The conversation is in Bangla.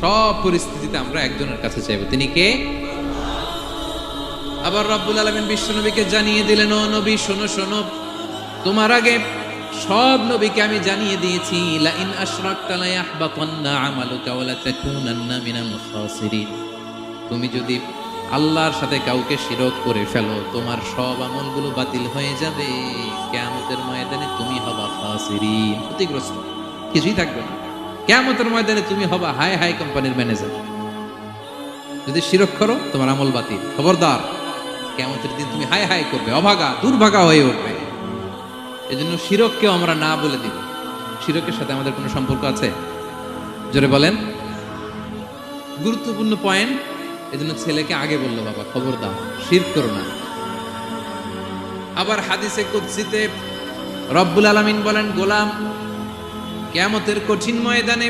সব পরিস্থিতিতে আমরা একজনের কাছে চাইব। তিনি কে? আবার রব্বুল আলমিন বিশ্বনবীকে জানিয়ে দিলেন, ও নবী, শোনো শোনো। তোমার আগে সব নবীকে আমি জানিয়ে দিয়েছি লা ইন আশরাকতা লা ইয়াহবাতান্না আমালুকা ওয়া লা তাকুনান্না মিনাল খাসিরিন। তুমি যদি আল্লাহর সাথে কাউকে শিরক করে ফেলো, তোমার সব আমলগুলো বাতিল হয়ে যাবে। কিয়ামতের ময়দানে তুমি হবা খাসিরিন, ক্ষতিগ্রস্ত। কিছুই থাকবে না। কিয়ামতের ময়দানে তুমি হবা হাই হাই কোম্পানির ম্যানেজার। যদি শিরক করো, তোমার আমল বাতিল। খবরদার কেমতের দিন তুমি হাই হাই করবে, অভাগা, দুর্ভাগা হয়ে উঠবে। এজন্য শিরককেও আমরা না বলে দিব। শিরকের সাথে আমাদের কোনো সম্পর্ক আছে? জোরে বলেন। গুরুত্বপূর্ণ পয়েন্ট এজন্য ছেলেকে আগে বলল, বাবা খবর দাও শির করো না। আবার হাদিসে কুদসিতে রব্বুল আলামিন বলেন, গোলাম কেয়ামতের কঠিন ময়দানে